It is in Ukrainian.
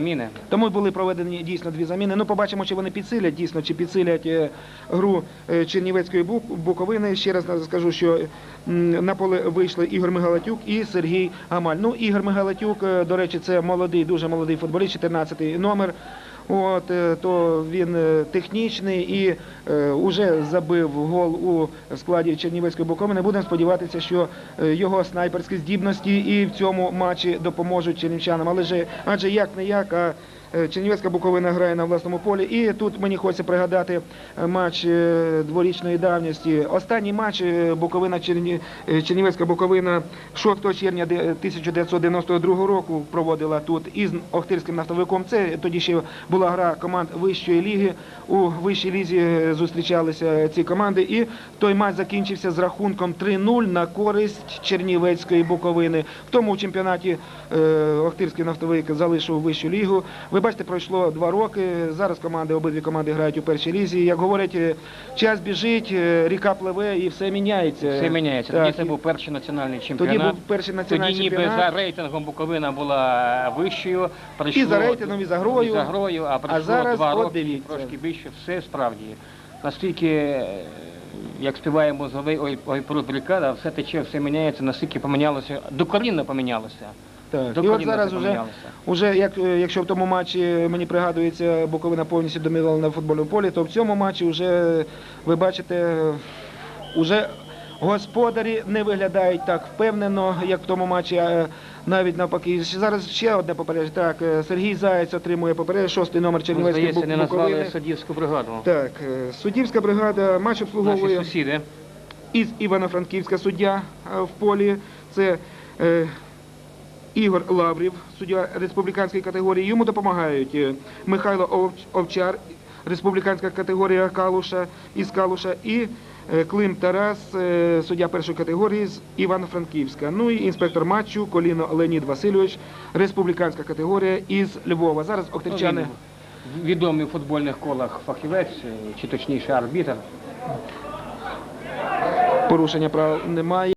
Міни. Тому були проведені дійсно дві заміни. Ну, побачимо, чи вони підсилять дійсно, чи підсилять е, гру е, Чернівецької Буковини. Ще раз скажу, що на поле вийшли Ігор Мигалатюк і Сергій Гамаль. Ну, Ігор Мигалатюк, е, до речі, це молодий, дуже молодий футболіст, 14-й номер. От, е, то він е, технічний і вже забив гол у складі Чернівецької Буковини. Будемо сподіватися, що е, його снайперські здібності і в цьому матчі допоможуть чернівчанам. Але ж адже як не як, а е, Чернівецька Буковина грає на власному полі. І тут мені хочеться пригадати е, матч е, дворічної давності. Останній матч е, Буковина Черні... е, Чернівецька Буковина 6 червня 1992 року проводила тут із Охтирським нафтовиком. Це тоді ще була гра команд вищої ліги. У вищій лізі е, зустрічалися ці команди. І той матч закінчився з рахунком 3-0 на користь Чернівецької Буковини. В тому чемпіонаті е, Охтирський нафтовик залишив вищу лігу. Бачите, пройшло два роки. Зараз команди, обидві команди грають у першій лізі. Як говорять, е, час біжить, е, ріка пливе і все міняється. Все міняється. Так, Тоді це був перший національний Тоді був перший національний Тоді ніби чемпіонат. за рейтингом Буковина була вищою. Прийшло, І за рейтингом, і за грою. І за грою, а пройшло зараз, два от роки, дивіться. трошки більше, все справді. Настільки, е, як співаємо зови, ой, ой, брикада, все тече, все міняється, настільки помінялося, докорінно помінялося. Так. І от зараз помінялося. уже як, е, якщо в тому матчі мені пригадується, Буковина повністю домінувала на футбольному полі, то в цьому матчі вже ви бачите, вже господарі не виглядають так впевнено, як в тому матчі, а навіть навпаки. Зараз ще одне попередження. Так, е, Сергій Заєць отримує попередження, шостий номер Ну, Чернівецької Здається, не назвали суддівську бригаду. Так, е, суддівська бригада матч Наші обслуговує сусіди. із Івано-Франківська суддя е, в полі. Це е, Ігор Лаврів, суддя республіканської категорії. Йому допомагають е, Михайло Овчар, республіканська категорія Калуша із Калуша, і е, Клим Тарас, е, суддя першої категорії з Івано-Франківська. Ну і інспектор матчу Коліно Леонід Васильович, республіканська категорія із Львова. Зараз охтирчани. Ну, Відомий у футбольних колах фахівець, чи точніше арбітр. Порушення прав немає.